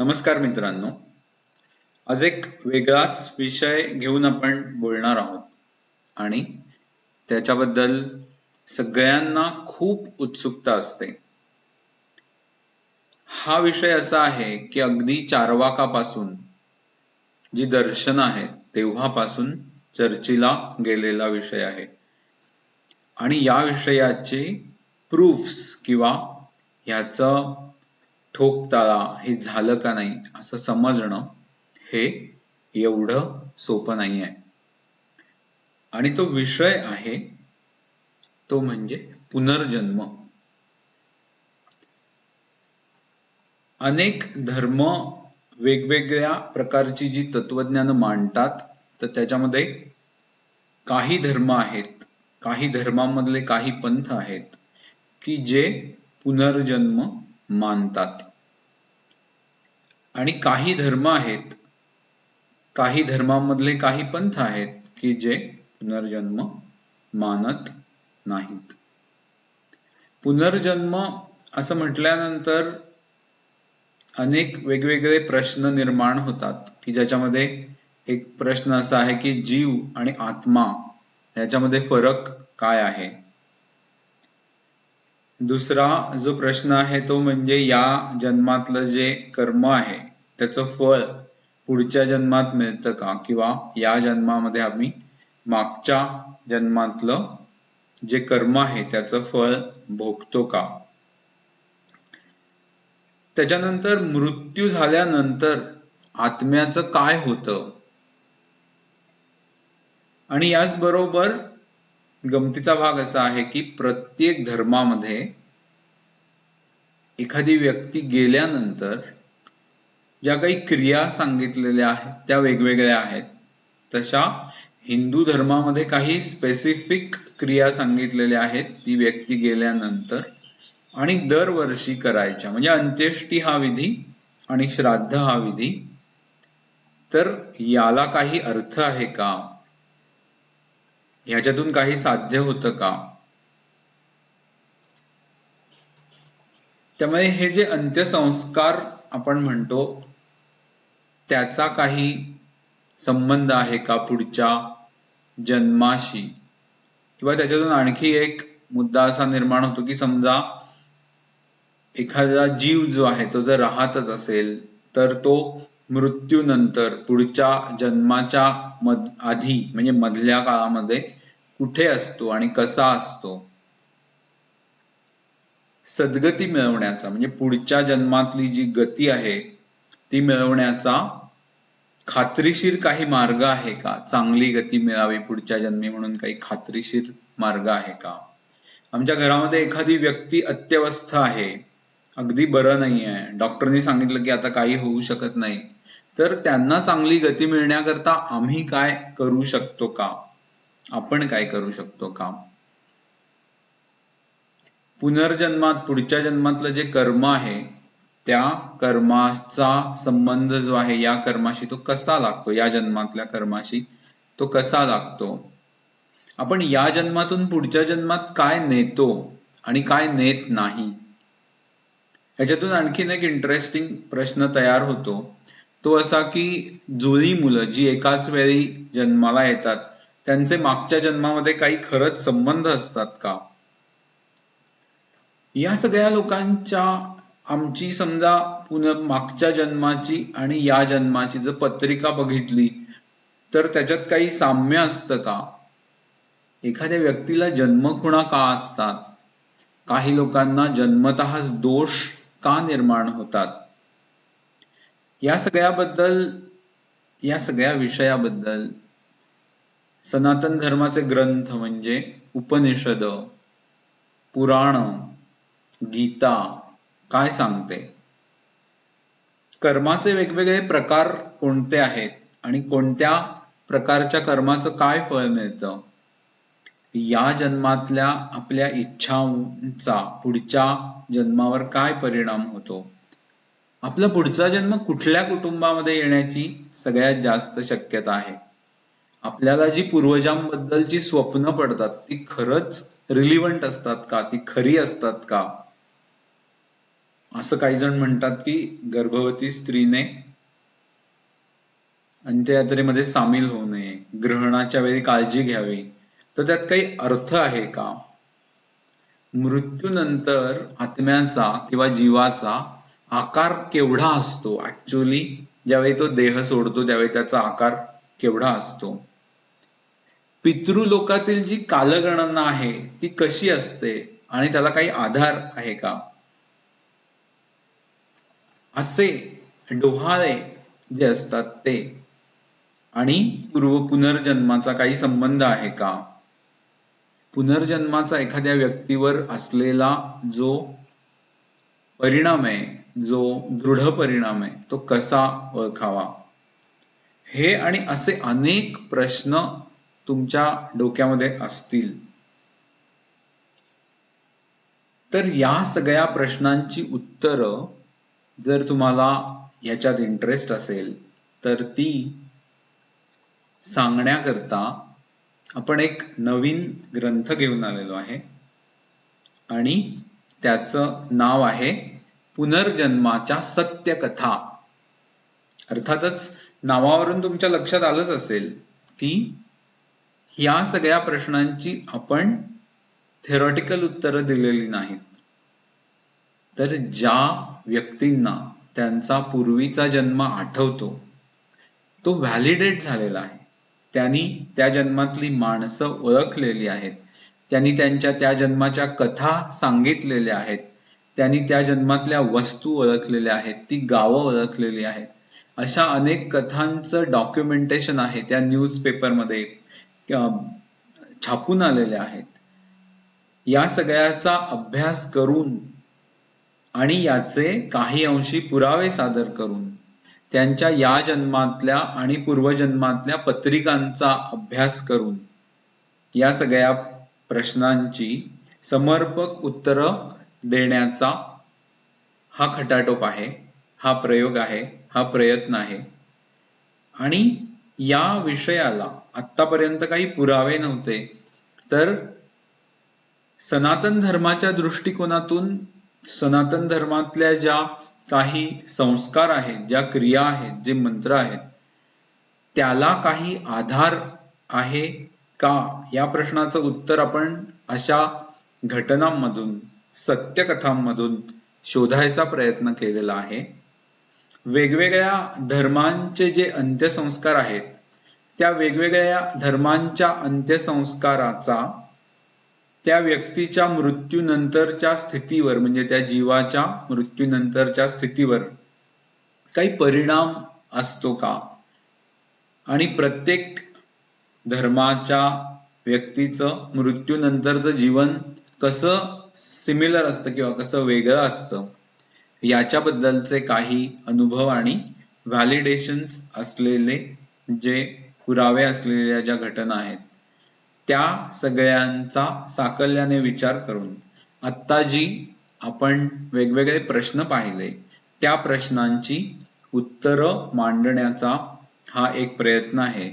नमस्कार मित्रांनो. आज एक वेगळाच विषय घेऊन आपण बोलणार आहोत. आणि त्याच्याबद्दल सगळ्यांना खूप उत्सुकता असते. हा विषय असा आहे की अगदी चारवाकापासून जी दर्शन आहेत तेव्हापासून चर्चेला गेलेला विषय आहे. आणि या विषयाचे प्रूफ्स किंवा ह्याचं ठोकताळा हे झालं का नाही असं समजणं हे एवढं सोपं नाही आहे. आणि तो विषय आहे तो म्हणजे पुनर्जन्म. अनेक धर्म वेगवेगळ्या प्रकारची जी तत्वज्ञान मांडतात तर त्याच्यामध्ये काही धर्म आहेत काही धर्मांमधले काही पंथ आहेत की जे पुनर्जन्म मानतात. आणि काही धर्म आहेत काही धर्मांमधले काही पंथ आहेत की जे पुनर्जन्म मानत नाहीत. पुनर्जन्म असं म्हटल्यानंतर अनेक वेगवेगळे प्रश्न निर्माण होतात की ज्याच्यामध्ये एक प्रश्न असा आहे की जीव आणि आत्मा याच्यामध्ये फरक काय आहे? दुसरा जो प्रश्न आहे तो म्हणजे या जन्मातलं जे कर्म आहे त्याचं फळ पुढच्या जन्मात मिळतं का? किंवा या जन्मामध्ये आम्ही मागच्या जन्मातलं जे कर्म आहे त्याचं फळ भोगतो का? त्याच्यानंतर मृत्यू झाल्यानंतर आत्म्याचं काय होतं? आणि याचबरोबर गमतीचा भाग असा आहे की प्रत्येक धर्मामध्ये एखादी व्यक्ती गेल्यानंतर ज्या काही क्रिया सांगितलेल्या आहेत त्या वेगवेगळ्या आहेत. तशा हिंदू धर्मामध्ये काही स्पेसिफिक क्रिया सांगितलेल्या आहेत ती व्यक्ती गेल्यानंतर आणि दरवर्षी करायच्या. म्हणजे अंत्येष्टी हा विधी आणि श्राद्ध हा विधी. तर याला काही अर्थ आहे का? ह्याच्यातून काही साध्य होतं का? त्यामुळे हे जे अंत्यसंस्कार आपण म्हणतो त्याचा काही संबंध आहे का पुढच्या जन्माशी? किंवा त्याच्यातून आणखी एक मुद्दा असा निर्माण होतो की समजा एखादा जीव जो आहे तो जर राहतच असेल तर तो मृत्यूनंतर पुढच्या जन्माच्या मध आधी म्हणजे मधल्या काळामध्ये कुठे असतो आणि कसा असतो? सद्गती मिळवण्याचा म्हणजे पुढच्या जन्मातली जी गती आहे ती मिळवण्याचा खात्रीशीर काही मार्ग आहे का? चांगली गती मिळावी पुढच्या जन्मी म्हणून काही खात्रीशीर मार्ग आहे का? आमच्या घरामध्ये एखादी व्यक्ती अत्यवस्थ आहे. अगदी बरं नाही आहे डॉक्टरनी सांगितलं की आता काही होऊ शकत नाही. तर त्यांना चांगली गती मिळण्याकरता आम्ही काय करू शकतो का? आपण काय करू शकतो का? पुनर्जन्मात पुढच्या जन्मातलं जे कर्म आहे त्या कर्माचा संबंध जो आहे या कर्माशी तो कसा लागतो? या जन्मातल्या कर्माशी तो कसा लागतो? आपण या जन्मातून पुढच्या जन्मात काय नेतो आणि काय नेत नाही? ह्याच्यातून आणखीन एक इंटरेस्टिंग प्रश्न तयार होतो. तो असा की जुळी मुलं जी एकाच वेळी जन्माला येतात त्यांचे मागच्या जन्मामध्ये काही खरंच संबंध असतात का? या सगळ्या लोकांच्या आमची समजा पुन्हा मागच्या जन्माची आणि या जन्माची जर पत्रिका बघितली तर त्याच्यात काही साम्य असतं का? एखाद्या व्यक्तीला जन्मखुणा का असतात? काही लोकांना जन्मतःच दोष का निर्माण होतात? या सगळ्याबद्दल या सगळ्या विषयाबद्दल सनातन धर्माचे ग्रंथ म्हणजे उपनिषद पुराण गीता काय सांगते? कर्माचे वेगवेगळे प्रकार कोणते आहेत आणि कोणत्या प्रकारच्या कर्माचं काय फळ मिळतं? या जन्मातल्या आपल्या इच्छांचा पुढच्या जन्मावर काय परिणाम होतो? आपला पुढचा जन्म कुठल्या कुटुंबामध्ये येण्याची सगळ्यात जास्त शक्यता आहे? आपल्याला जी पूर्वजांबद्दलची स्वप्न पडतात ती खरंच रिलिव्हंट असतात का? ती खरी असतात का? असं काही जण म्हणतात की गर्भवती स्त्रीने अंत्ययात्रेमध्ये सामील होऊ नये ग्रहणाच्या वेळी काळजी घ्यावी. तर त्यात काही अर्थ आहे का? मृत्यूनंतर आत्म्याचा किंवा जीवाचा आकार केवढा असतो? ऍक्च्युली ज्यावेळी तो देह सोडतो त्यावेळी त्याचा आकार केवढा असतो? पितृलोकातील जी कालगणना आहे ती कशी असते? आणि त्याला काही आधार आहे का? असे डोहाळे जे असतात ते. आणि पूर्व पुनर्जन्माचा काही संबंध आहे का? पुनर्जन्माचा एखाद्या व्यक्तीवर असलेला जो परिणाम आहे जो दृढ परिणाम आहे तो कसा ओळखावा? हे आणि असे अनेक प्रश्न तुमच्या डोक्यामध्ये असतील. तर या सगळ्या प्रश्नांची उत्तरं जर तुम्हाला याच्यात इंटरेस्ट असेल तर ती सांगण्याकरता आपण एक नवीन ग्रंथ घेऊन आलेलो आहे. आणि त्याचं नाव आहे पुनर्जन्माच्या सत्यकथा. अर्थातच नावावरून तुमच्या लक्षात आलंच असेल की या सगळ्या प्रश्नांची आपण थेरॉटिकल उत्तरं दिलेली नाहीत. तर ज्या व्यक्तींना त्यांचा पूर्वीचा जन्म आठवतो तो व्हॅलिडेट झालेला आहे. त्यांनी त्या जन्मातली माणसं ओळखलेली आहेत. त्यांनी त्यांच्या त्या जन्माच्या कथा सांगितलेल्या आहेत. त्यांनी त्या जन्मातल्या वस्तू ओळखलेल्या आहेत. ती गावं ओळखलेली आहेत. अशा अनेक कथांचं डॉक्युमेंटेशन आहे त्या न्यूजपेपरमध्ये छापून आलेल्या आहेत. या सगळ्याचा अभ्यास करून आणि याचे काही अंशी पुरावे सादर करून त्यांच्या या जन्मातल्या आणि पूर्वजन्मातल्या पत्रिकांचा अभ्यास करून या सगळ्या प्रश्नांची समर्पक उत्तरं देण्याचा हा खटाटोप आहे हा प्रयोग आहे हा प्रयत्न आहे. आणि या विषयाला आतापर्यंत काही पुरावे नव्हते तर सनातन धर्माच्या दृष्टिकोनातून सनातन धर्मातल्या ज्या काही संस्कार आहेत ज्या क्रिया आहेत जे मंत्र आहेत त्याला काही आधार आहे का? या प्रश्नाचं उत्तर आपण अशा घटनांमधून सत्यकथांमधून शोधायचा प्रयत्न केलेला आहे. वेगवेगळ्या धर्मांचे जे अंत्यसंस्कार आहेत त्या वेगवेगळ्या धर्मांच्या अंत्यसंस्काराचा त्या व्यक्तीच्या मृत्यूनंतरच्या स्थितीवर म्हणजे त्या जीवाच्या मृत्यूनंतरच्या स्थितीवर काही परिणाम असतो का? आणि प्रत्येक धर्माच्या व्यक्तीचं मृत्यूनंतरचं जीवन कसं सिमिलर असतं किंवा कसं वेगळं असतं? याच्याबद्दलचे काही अनुभव आणि व्हॅलिडेशन्स असलेले जे पुरावे असलेल्या ज्या घटना आहेत त्या सगळ्यांचा साकल्याने विचार करून आत्ता जी आपण वेगवेगळे प्रश्न पाहिले. त्या प्रश्नांची उत्तरं मांडण्याचा हा एक प्रयत्न आहे.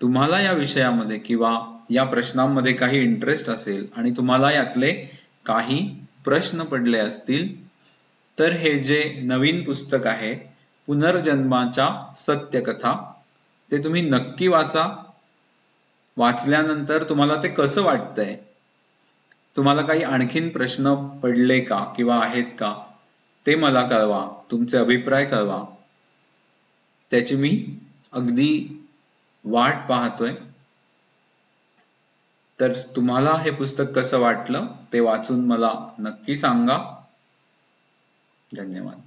तुम्हाला या विषयामध्ये किंवा या प्रश्नांमध्ये काही इंटरेस्ट असेल आणि तुम्हाला यातले काही प्रश्न पडले असतील तर हे जे नवीन पुस्तक आहे पुनर्जन्माच्या सत्यकथा ते तुम्ही नक्की वाचा. वाचल्यानंतर तुम्हाला ते कसं वाटतंय? तुम्हाला काही आणखीन प्रश्न पडले का किंवा आहेत का? ते मला कळवा तुमचे अभिप्राय कळवा. त्याची मी अगदी वाट पाहतोय. तर तुम्हाला हे पुस्तक कसं वाटलं ते वाचून मला नक्की सांगा. धन्यवाद.